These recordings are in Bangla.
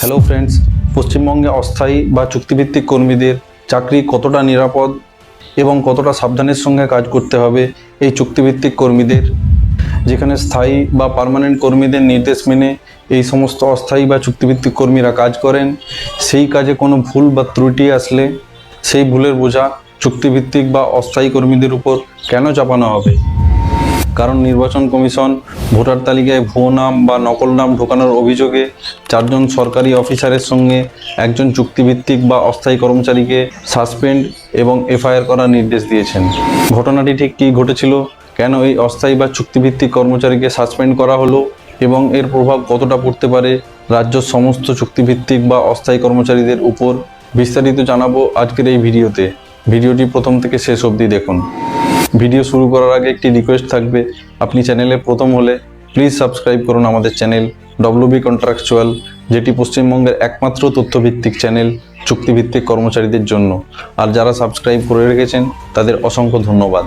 হ্যালো ফ্রেন্ডস পশ্চিমবঙ্গে অস্থায়ী বা চুক্তিভিত্তিক কর্মীদের চাকরি কতটা নিরাপদ এবং কতটা সাবধানের সঙ্গে কাজ করতে হবে এই চুক্তিভিত্তিক কর্মীদের? যেখানে স্থায়ী বা পার্মানেন্ট কর্মীদের নির্দেশ মেনে এই সমস্ত অস্থায়ী বা চুক্তিভিত্তিক কর্মীরা কাজ করেন, সেই কাজে কোনো ভুল বা ত্রুটি আসলে সেই ভুলের বোঝা চুক্তিভিত্তিক বা অস্থায়ী কর্মীদের উপর কেন চাপানো হবে? কারণ নির্বাচন কমিশন ভোটার তালিকায় ভুয়ো নাম বা নকল নাম ঢোকানোর অভিযোগে চারজন সরকারি অফিসারের সঙ্গে একজন চুক্তিভিত্তিক বা অস্থায়ী কর্মচারীকে সাসপেন্ড এবং এফআইআর করার নির্দেশ দিয়েছেন। ঘটনাটি ঠিক কী ঘটেছিল? কেন এই অস্থায়ী বা চুক্তিভিত্তিক কর্মচারীকে সাসপেন্ড করা হলো? এবং এর প্রভাব কতটা পড়তে পারে? রাজ্য সমস্ত চুক্তিভিত্তিক বা অস্থায়ী কর্মচারীদের উপর বিস্তারিত জানাব আজকের এই ভিডিওতে। ভিডিওটি প্রথম থেকে শেষ অবধি দেখুন। ভিডিও শুরু করার আগে একটি রিকোয়েস্ট থাকবে। আপনি চ্যানেলে প্রথম হলে প্লিজ সাবস্ক্রাইব করুন আমাদের চ্যানেল ডব্লিউবি কন্ট্রাকচুয়াল যেটি পশ্চিমবঙ্গের একমাত্র তথ্যভিত্তিক চ্যানেল চুক্তিভিত্তিক কর্মচারীদের জন্য। আর যারা সাবস্ক্রাইব করে রেখেছেন, তাদের অসংখ্য ধন্যবাদ।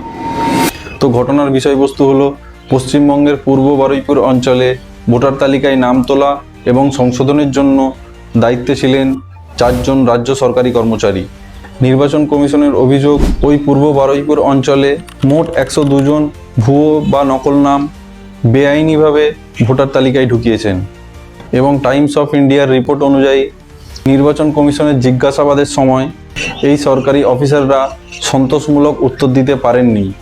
তো ঘটনার বিষয়বস্তু হলো, পশ্চিমবঙ্গের পূর্ব বারুইপুর অঞ্চলে ভোটার তালিকায় নাম তোলা এবং সংশোধনের জন্য দায়িত্বে ছিলেন চারজন রাজ্য সরকারি কর্মচারী। নির্বাচন কমিশনের অভিযোগ, ওই পূর্ব বারুইপুর অঞ্চলে মোট একশো দুজন ভুয়ো বা নকল নাম বেআইনিভাবে ভোটার তালিকায় ঢুকিয়েছেন এবং টাইমস অফ ইন্ডিয়ার রিপোর্ট অনুযায়ী নির্বাচন কমিশনের জিজ্ঞাসাবাদের সময় এই সরকারি অফিসাররা সন্তোষমূলক উত্তর দিতে পারেননি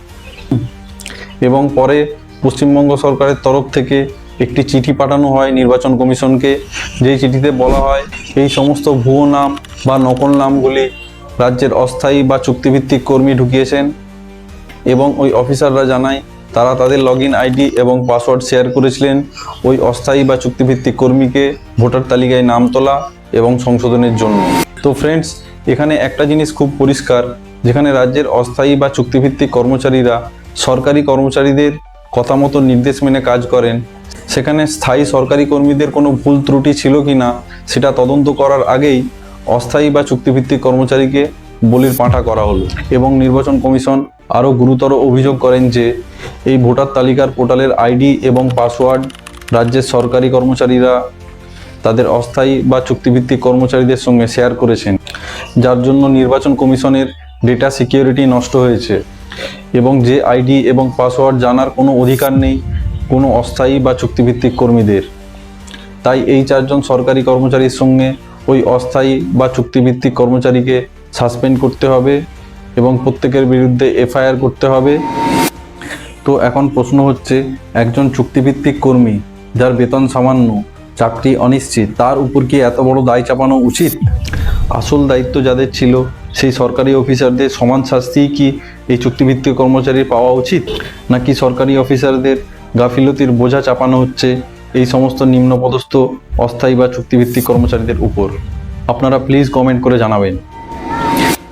এবং পরে পশ্চিমবঙ্গ সরকারের তরফ থেকে একটি চিঠি পাঠানো হয় নির্বাচন কমিশনকে। যেই চিঠিতে বলা হয়, এই সমস্ত ভুয়ো নাম বা নকল নামগুলি রাজ্যের অস্থায়ী বা চুক্তিভিত্তিক কর্মী ঢুকিয়েছেন এবং ওই অফিসাররা জানায়, তারা তাদের লগ আইডি এবং পাসওয়ার্ড শেয়ার করেছিলেন। ওই অস্থায়ী বা চুক্তিভিত্তিক কর্মীকে ভোটার তালিকায় নাম তোলা এবং সংশোধনের জন্য। তো ফ্রেন্ডস এখানে একটা জিনিস খুব পরিষ্কার, যেখানে রাজ্যের অস্থায়ী বা চুক্তিভিত্তিক কর্মচারীরা সরকারি কর্মচারীদের কথা মতো নির্দেশ মেনে কাজ করেন। সেখানে স্থায়ী সরকারি কর্মীদের কোনো ভুল ত্রুটি ছিল কি না সেটা তদন্ত করার আগেই অস্থায়ী বা চুক্তিভিত্তিক কর্মচারীকে বলির পাঁঠা করা হলো এবং নির্বাচন কমিশন আরও গুরুতর অভিযোগ করেন যে এই ভোটার তালিকার পোর্টালের আইডি এবং পাসওয়ার্ড রাজ্যের সরকারি কর্মচারীরা তাদের অস্থায়ী বা চুক্তিভিত্তিক কর্মচারীদের সঙ্গে শেয়ার করেছেন, যার জন্য নির্বাচন কমিশনের ডেটা সিকিউরিটি নষ্ট হয়েছে এবং যে আইডি এবং পাসওয়ার্ড জানার কোনো অধিকার নেই কোনো অস্থায়ী বা চুক্তিভিত্তিক কর্মীদের। তাই এই চারজন সরকারি কর্মচারীর সঙ্গে ওই অস্থায়ী বা চুক্তিভিত্তিক কর্মচারীকে সাসপেন্ড করতে হবে এবং প্রত্যেকের বিরুদ্ধে এফআইআর করতে হবে। তো এখন প্রশ্ন হচ্ছে, একজন চুক্তিভিত্তিক কর্মী যার বেতন সামান্য, চাকরি অনিশ্চিত, তার উপর কি এত বড় দায় চাপানো উচিত? আসল দায়িত্ব যাদের ছিল, সেই সরকারি অফিসারদের সমান শাস্তিই কি এই চুক্তিভিত্তিক কর্মচারীর পাওয়া উচিত? নাকি সরকারি অফিসারদের গাফিলতির বোঝা চাপানো হচ্ছে এই সমস্ত নিম্নপদস্থ, অস্থায়ী বা চুক্তিভিত্তিক কর্মচারীদের উপর। আপনারা প্লিজ কমেন্ট করে জানাবেন।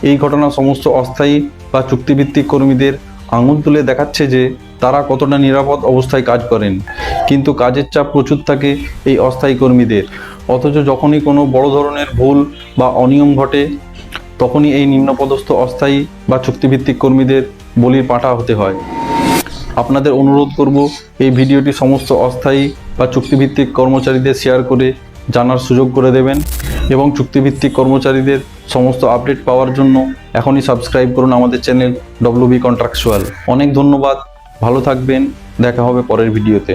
এই ঘটনা সমস্ত অস্থায়ী বা চুক্তিভিত্তিক কর্মীদের আঙুল তুলে দেখাচ্ছে যে তারা কতটা নিরাপদ অবস্থায় কাজ করেন। কিন্তু কাজের চাপ প্রচুর থাকে এই অস্থায়ী কর্মীদের। অথচ যখনই কোনো বড় ধরনের ভুল বা অনিয়ম ঘটে, তখনই এই নিম্নপদস্থ, অস্থায়ী বা চুক্তিভিত্তিক কর্মীদের বলির পাঠা হতে হয়। আপনাদের অনুরোধ করব এই ভিডিওটি সমস্ত অস্থায়ী বা চুক্তিভিত্তিক কর্মচারীদের শেয়ার করে জানার সুযোগ করে দেবেন এবং চুক্তিভিত্তিক কর্মচারীদের সমস্ত আপডেট পাওয়ার জন্য এখনই সাবস্ক্রাইব করুন আমাদের চ্যানেল ডব্লিউবি কন্ট্রাকচুয়াল। অনেক ধন্যবাদ, ভালো থাকবেন, দেখা হবে পরের ভিডিওতে।